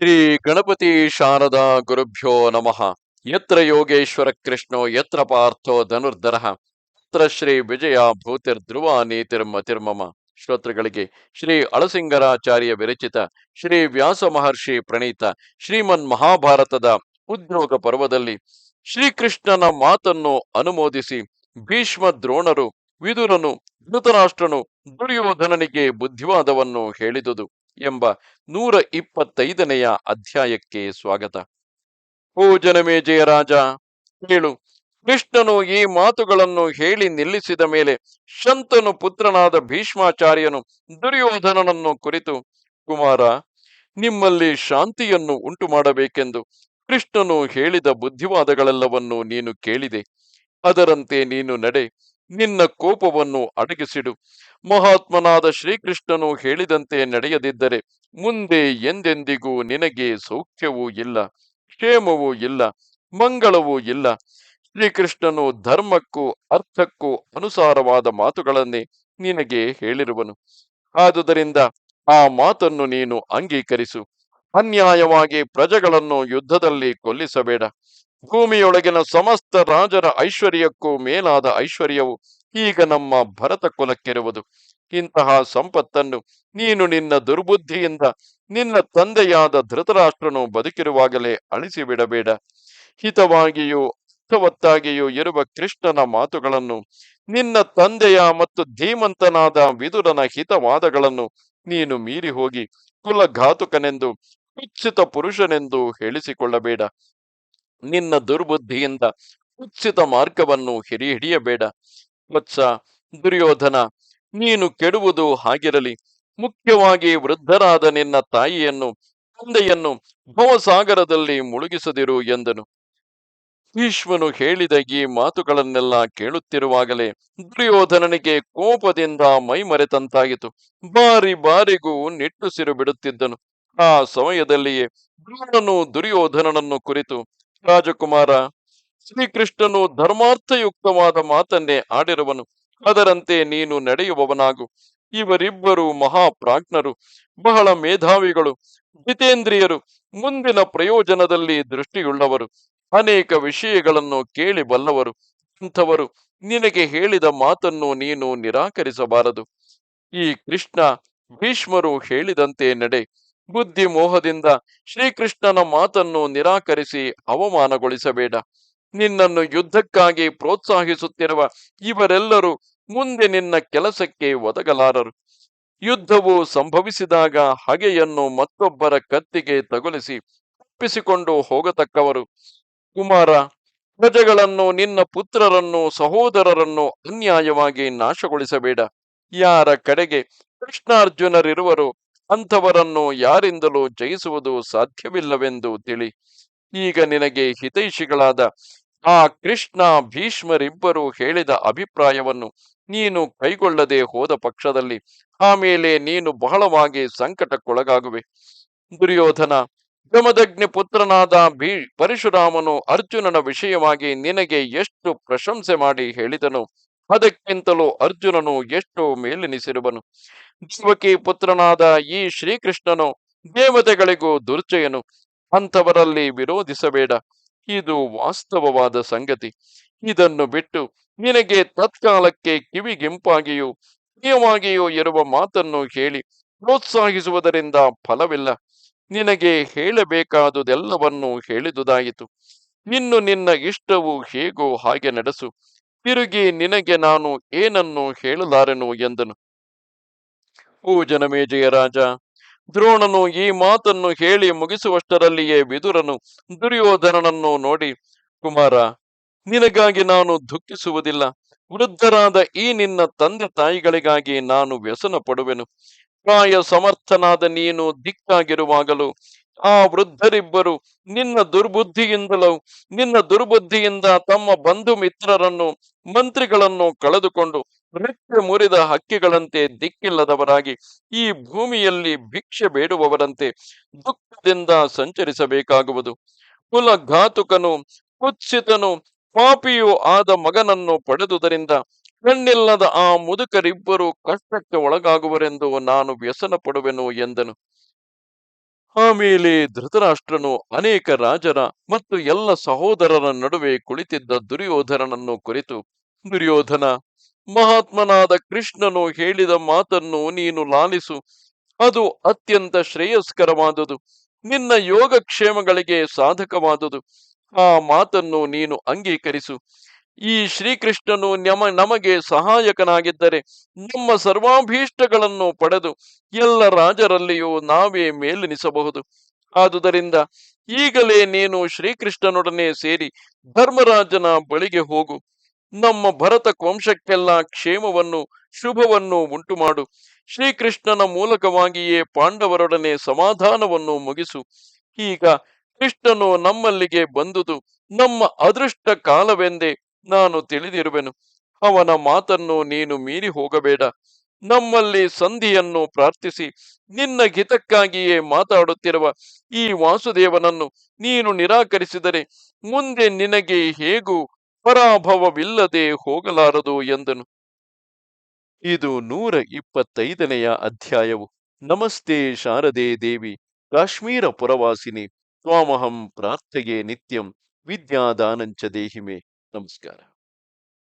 ಶ್ರೀ ಗಣಪತಿ ಶಾರದಾ ಗುರುಭ್ಯೋ ನಮಃ. ಯತ್ರ ಯೋಗೇಶ್ವರ ಕೃಷ್ಣೋ, ಯತ್ರ ಪಾರ್ಥೋ ಧನುರ್ಧರ. ಯತ್ರ ಶ್ರೀ ವಿಜಯ ಭೂತಿರ್ ಧ್ರುವ ನೀತಿರ್ಮತಿರ್ಮಮ ಶ್ರೋತೃಗಳಿಗೆ ಶ್ರೀ ಅಳಸಿಂಗರಾಚಾರ್ಯ ವಿರಚಿತ ಶ್ರೀ ವ್ಯಾಸ ಮಹರ್ಷಿ ಪ್ರಣೀತ ಶ್ರೀಮನ್ ಮಹಾಭಾರತದ ಉದ್ಯೋಗ ಪರ್ವದಲ್ಲಿ ಶ್ರೀಕೃಷ್ಣನ ಮಾತನ್ನು ಅನುಮೋದಿಸಿ ಭೀಷ್ಮ ದ್ರೋಣರು, ವಿದುರನು, ಧೃತರಾಷ್ಟ್ರನು ದುರ್ಯೋಧನನಿಗೆ ಬುದ್ಧಿವಾದವನ್ನು ಹೇಳಿದುದು. ಎಂಬ ನೂರ ಇಪ್ಪತ್ತೈದನೆಯ ಅಧ್ಯಾಯಕ್ಕೆ ಸ್ವಾಗತ. ಓ ಜನಮೇ ಜಯರಾಜ ಹೇಳು ಕೃಷ್ಣನು ಈ ಮಾತುಗಳನ್ನು ಹೇಳಿ ನಿಲ್ಲಿಸಿದ ಮೇಲೆ ಶಂತನು ಪುತ್ರನಾದ ಭೀಷ್ಮಾಚಾರ್ಯನು ದುರ್ಯೋಧನನನ್ನು ಕುರಿತು, ಕುಮಾರ, ನಿಮ್ಮಲ್ಲಿ ಶಾಂತಿಯನ್ನು ಉಂಟು ಮಾಡಬೇಕೆಂದು ಕೃಷ್ಣನು ಹೇಳಿದ ಬುದ್ಧಿವಾದಗಳೆಲ್ಲವನ್ನೂ ನೀನು ಕೇಳಿದೆ. ಅದರಂತೆ ನೀನು ನಡೆ. ನಿನ್ನ ಕೋಪವನ್ನು ಅಡಗಿಸಿಡು. ಮಹಾತ್ಮನಾದ ಶ್ರೀಕೃಷ್ಣನು ಹೇಳಿದಂತೆ ನಡೆಯದಿದ್ದರೆ ಮುಂದೆ ಎಂದೆಂದಿಗೂ ನಿನಗೆ ಸೌಖ್ಯವೂ ಇಲ್ಲ, ಕ್ಷೇಮವೂ ಇಲ್ಲ, ಮಂಗಳವೂ ಇಲ್ಲ. ಶ್ರೀಕೃಷ್ಣನು ಧರ್ಮಕ್ಕೂ ಅರ್ಥಕ್ಕೂ ಅನುಸಾರವಾದ ಮಾತುಗಳನ್ನೇ ನಿನಗೆ ಹೇಳಿರುವನು. ಆದುದರಿಂದ ಆ ಮಾತನ್ನು ನೀನು ಅಂಗೀಕರಿಸು. ಅನ್ಯಾಯವಾಗಿ ಪ್ರಜೆಗಳನ್ನು ಯುದ್ಧದಲ್ಲಿ ಕೊಲ್ಲಿಸಬೇಡ. ಭೂಮಿಯೊಳಗಿನ ಸಮಸ್ತ ರಾಜರ ಐಶ್ವರ್ಯಕ್ಕೂ ಮೇಲಾದ ಐಶ್ವರ್ಯವು ಈಗ ನಮ್ಮ ಭರತ ಕುಲಕ್ಕಿರುವುದು. ಇಂತಹ ಸಂಪತ್ತನ್ನು ನೀನು ನಿನ್ನ ದುರ್ಬುದ್ಧಿಯಿಂದ ನಿನ್ನ ತಂದೆಯಾದ ಧೃತರಾಷ್ಟ್ರನು ಬದುಕಿರುವಾಗಲೇ ಅಳಿಸಿಬಿಡಬೇಡ. ಹಿತವಾಗಿಯೂ ಅರ್ಥವತ್ತಾಗಿಯೂ ಇರುವ ಕೃಷ್ಣನ ಮಾತುಗಳನ್ನು, ನಿನ್ನ ತಂದೆಯ ಮತ್ತು ಧೀಮಂತನಾದ ವಿದುರನ ಹಿತವಾದಗಳನ್ನು ನೀನು ಮೀರಿ ಹೋಗಿ ಕುಲಘಾತುಕನೆಂದು, ಕುಚ್ಚಿತ ಪುರುಷನೆಂದು ಹೇಳಿಸಿಕೊಳ್ಳಬೇಡ. ನಿನ್ನ ದುರ್ಬುದ್ಧಿಯಿಂದ ಉಚಿತ ಮಾರ್ಗವನ್ನು ಹಿರಿ ಹಿಡಿಯಬೇಡ. ವತ್ಸ ದುರ್ಯೋಧನ, ನೀನು ಕೆಡುವುದು ಹಾಗಿರಲಿ. ಮುಖ್ಯವಾಗಿ ವೃದ್ಧರಾದ ನಿನ್ನ ತಾಯಿಯನ್ನು, ತಂದೆಯನ್ನು ಭವಸಾಗರದಲ್ಲಿ ಮುಳುಗಿಸದಿರು ಎಂದನು. ಭೀಷ್ಮನು ಹೇಳಿದ ಈ ಮಾತುಗಳನ್ನೆಲ್ಲ ಕೇಳುತ್ತಿರುವಾಗಲೇ ದುರ್ಯೋಧನನಿಗೆ ಕೋಪದಿಂದ ಮೈಮರೆತಂತಾಯಿತು. ಬಾರಿ ಬಾರಿಗೂ ನಿಟ್ಟುಸಿರು ಬಿಡುತ್ತಿದ್ದನು. ಆ ಸಮಯದಲ್ಲಿಯೇ ದ್ರೋಣನು ದುರ್ಯೋಧನನನ್ನು ಕುರಿತು ರಾಜಕುಮಾರ, ಶ್ರೀಕೃಷ್ಣನು ಧರ್ಮಾರ್ಥಯುಕ್ತವಾದ ಮಾತನ್ನೇ ಆಡಿರುವನು. ಅದರಂತೆ ನೀನು ನಡೆಯುವವನಾಗು. ಇವರಿಬ್ಬರು ಮಹಾಪ್ರಾಜ್ಞರು, ಬಹಳ ಮೇಧಾವಿಗಳು, ಜಿತೇಂದ್ರಿಯರು, ಮುಂದಿನ ಪ್ರಯೋಜನದಲ್ಲಿ ದೃಷ್ಟಿಯುಳ್ಳವರು. ಅನೇಕ ವಿಷಯಗಳನ್ನು ಕೇಳಿ ಬಲ್ಲವರು. ಅಂಥವರು ನಿನಗೆ ಹೇಳಿದ ಮಾತನ್ನು ನೀನು ನಿರಾಕರಿಸಬಾರದು. ಈ ಕೃಷ್ಣ ಭೀಷ್ಮರು ಹೇಳಿದಂತೆ ನಡೆ. ಬುದ್ಧಿ ಮೋಹದಿಂದ ಶ್ರೀಕೃಷ್ಣನ ಮಾತನ್ನು ನಿರಾಕರಿಸಿ ಅವಮಾನಗೊಳಿಸಬೇಡ. ನಿನ್ನನ್ನು ಯುದ್ಧಕ್ಕಾಗಿ ಪ್ರೋತ್ಸಾಹಿಸುತ್ತಿರುವ ಇವರೆಲ್ಲರೂ ಮುಂದೆ ನಿನ್ನ ಕೆಲಸಕ್ಕೆ ಒದಗಲಾರರು. ಯುದ್ಧವು ಸಂಭವಿಸಿದಾಗ ಹಗೆಯನ್ನು ಮತ್ತೊಬ್ಬರ ಕತ್ತಿಗೆ ತಗುಲಿಸಿ ತಪ್ಪಿಸಿಕೊಂಡು ಹೋಗತಕ್ಕವರು. ಕುಮಾರ, ಪ್ರಜೆಗಳನ್ನು ನಿನ್ನ ಪುತ್ರರನ್ನು ಸಹೋದರರನ್ನು ಅನ್ಯಾಯವಾಗಿ ನಾಶಗೊಳಿಸಬೇಡ. ಯಾರ ಕಡೆಗೆ ಕೃಷ್ಣಾರ್ಜುನರಿರುವರು ಅಂಥವರನ್ನು ಯಾರಿಂದಲೂ ಜಯಿಸುವುದು ಸಾಧ್ಯವಿಲ್ಲವೆಂದು ತಿಳಿ. ಈಗ ನಿನಗೆ ಹಿತೈಷಿಗಳಾದ ಆ ಕೃಷ್ಣ ಭೀಷ್ಮರಿಬ್ಬರು ಹೇಳಿದ ಅಭಿಪ್ರಾಯವನ್ನು ನೀನು ಕೈಗೊಳ್ಳದೆ ಹೋದ ಪಕ್ಷದಲ್ಲಿ ಆಮೇಲೆ ನೀನು ಬಹಳವಾಗಿ ಸಂಕಟಕ್ಕೊಳಗಾಗುವೆ. ದುರ್ಯೋಧನ, ಯಮದಗ್ನಿ ಪುತ್ರನಾದ ಭೀ ಪರಶುರಾಮನು ಅರ್ಜುನನ ವಿಷಯವಾಗಿ ನಿನಗೆ ಎಷ್ಟು ಪ್ರಶಂಸೆ ಮಾಡಿ ಹೇಳಿದನು ಅದಕ್ಕಿಂತಲೂ ಅರ್ಜುನನು ಎಷ್ಟು ಮೇಲೆನಿಸಿರುವನು. ದೇವಕಿ ಪುತ್ರನಾದ ಈ ಶ್ರೀಕೃಷ್ಣನು ದೇವತೆಗಳಿಗೂ ದುರ್ಜಯನು, ಅಂಥವರಲ್ಲಿ ವಿರೋಧಿಸಬೇಡ. ಇದು ವಾಸ್ತವವಾದ ಸಂಗತಿ. ಇದನ್ನು ಬಿಟ್ಟು ನಿನಗೆ ತತ್ಕಾಲಕ್ಕೆ ಕಿವಿಗೆಂಪಾಗಿಯೂ ಪ್ರಿಯವಾಗಿಯೂ ಇರುವ ಮಾತನ್ನು ಹೇಳಿ ಪ್ರೋತ್ಸಾಹಿಸುವುದರಿಂದ ಫಲವಿಲ್ಲ. ನಿನಗೆ ಹೇಳಬೇಕಾದುದೆಲ್ಲವನ್ನೂ ಹೇಳಿದುದಾಯಿತು. ಇನ್ನು ನಿನ್ನ ಇಷ್ಟವು ಹೇಗೋ ಹಾಗೆ ನಡೆಸು. ತಿರುಗಿ ನಿನಗೆ ನಾನು ಏನನ್ನು ಹೇಳಲಾರೆನು ಎಂದನು. ಓ ಜನಮೇಜಯ ರಾಜ! ದ್ರೋಣನು ಈ ಮಾತನ್ನು ಹೇಳಿ ಮುಗಿಸುವಷ್ಟರಲ್ಲಿಯೇ ವಿದುರನು ದುರ್ಯೋಧನನನ್ನು ನೋಡಿ, ಕುಮಾರ, ನಿನಗಾಗಿ ನಾನು ದುಃಖಿಸುವುದಿಲ್ಲ. ವೃದ್ಧರಾದ ಈ ನಿನ್ನ ತಂದೆ ತಾಯಿಗಳಿಗಾಗಿ ನಾನು ವ್ಯಸನ ಪಡುವೆನು ಪ್ರಾಯ ಸಮರ್ಥನಾದ ನೀನು ದಿಕ್ಕಾಗಿರುವಾಗಲೂ ಆ ವೃದ್ಧರಿಬ್ಬರು ನಿನ್ನ ದುರ್ಬುದ್ಧಿಯಿಂದಲೂ, ನಿನ್ನ ದುರ್ಬುದ್ಧಿಯಿಂದ ತಮ್ಮ ಬಂಧು ಮಿತ್ರರನ್ನು, ಮಂತ್ರಿಗಳನ್ನು ಕಳೆದುಕೊಂಡು ನೃತ್ಯ ಮುರಿದ ಹಕ್ಕಿಗಳಂತೆ ದಿಕ್ಕಿಲ್ಲದವರಾಗಿ ಈ ಭೂಮಿಯಲ್ಲಿ ಭಿಕ್ಷೆ ಬೇಡುವವರಂತೆ ದುಃಖದಿಂದ ಸಂಚರಿಸಬೇಕಾಗುವುದು. ಕುಲಘಾತುಕನು, ಕುತ್ಸಿತನು, ಪಾಪಿಯೂ ಆದ ಮಗನನ್ನು ಪಡೆದುದರಿಂದ ಕಣ್ಣಿಲ್ಲದ ಆ ಮುದುಕರಿಬ್ಬರು ಕಷ್ಟಕ್ಕೆ ಒಳಗಾಗುವರೆಂದು ನಾನು ವ್ಯಸನ ಪಡುವೆನು ಎಂದನು. ಆಮೇಲೆ ಧೃತರಾಷ್ಟ್ರನು ಅನೇಕ ರಾಜರ ಮತ್ತು ಎಲ್ಲ ಸಹೋದರರ ನಡುವೆ ಕುಳಿತಿದ್ದ ದುರ್ಯೋಧನನನ್ನು ಕುರಿತು, ದುರ್ಯೋಧನ, ಮಹಾತ್ಮನಾದ ಕೃಷ್ಣನು ಹೇಳಿದ ಮಾತನ್ನು ನೀನು ಲಾಲಿಸು. ಅದು ಅತ್ಯಂತ ಶ್ರೇಯಸ್ಕರವಾದುದು. ನಿನ್ನ ಯೋಗಕ್ಷೇಮಗಳಿಗೆ ಸಾಧಕವಾದುದು. ಆ ಮಾತನ್ನು ನೀನು ಅಂಗೀಕರಿಸು. ಈ ಶ್ರೀಕೃಷ್ಣನು ನಮ, ನಮಗೆ ಸಹಾಯಕನಾಗಿದ್ದರೆ ನಮ್ಮ ಸರ್ವಾಭೀಷ್ಟಗಳನ್ನು ಪಡೆದು ಎಲ್ಲ ರಾಜರಲ್ಲಿಯೂ ನಾವೇ ಮೇಲೆನಿಸಬಹುದು. ಆದುದರಿಂದ ಈಗಲೇ ನೀನು ಶ್ರೀಕೃಷ್ಣನೊಡನೆ ಸೇರಿ ಧರ್ಮರಾಜನ ಬಳಿಗೆ ಹೋಗು. ನಮ್ಮ ಭರತ ವಂಶಕ್ಕೆಲ್ಲ ಕ್ಷೇಮವನ್ನು, ಶುಭವನ್ನು ಉಂಟು ಮಾಡು ಶ್ರೀಕೃಷ್ಣನ ಮೂಲಕವಾಗಿಯೇ ಪಾಂಡವರೊಡನೆ ಸಮಾಧಾನವನ್ನು ಮುಗಿಸು. ಈಗ ಕೃಷ್ಣನು ನಮ್ಮಲ್ಲಿಗೆ ಬಂದುದು ನಮ್ಮ ಅದೃಷ್ಟ ಕಾಲವೆಂದೇ ನಾನು ತಿಳಿದಿರುವೆನು. ಅವನ ಮಾತನ್ನು ನೀನು ಮೀರಿ ಹೋಗಬೇಡ. ನಮ್ಮಲ್ಲಿ ಸಂಧಿಯನ್ನು ಪ್ರಾರ್ಥಿಸಿ. ನಿನ್ನ ಹಿತಕ್ಕಾಗಿಯೇ ಮಾತಾಡುತ್ತಿರುವ ಈ ವಾಸುದೇವನನ್ನು ನೀನು ನಿರಾಕರಿಸಿದರೆ ಮುಂದೆ ನಿನಗೆ ಹೇಗೂ ಪರಾಭವವಿಲ್ಲದೆ ಹೋಗಲಾರದು ಎಂದನು. ಇದು ನೂರ ಇಪ್ಪತ್ತೈದನೆಯ ಅಧ್ಯಾಯವು. ನಮಸ್ತೆ ಶಾರದೆ ದೇವಿ. ಕಾಶ್ಮೀರ ಪುರವಾಸಿನಿ. ತ್ವಾಮಹಂ ಪ್ರಾರ್ಥೆಗೆ ನಿತ್ಯಂ. ವಿದ್ಯಾದಾನಂಚ ದೇಹಿಮೆ. ನಮಸ್ಕಾರ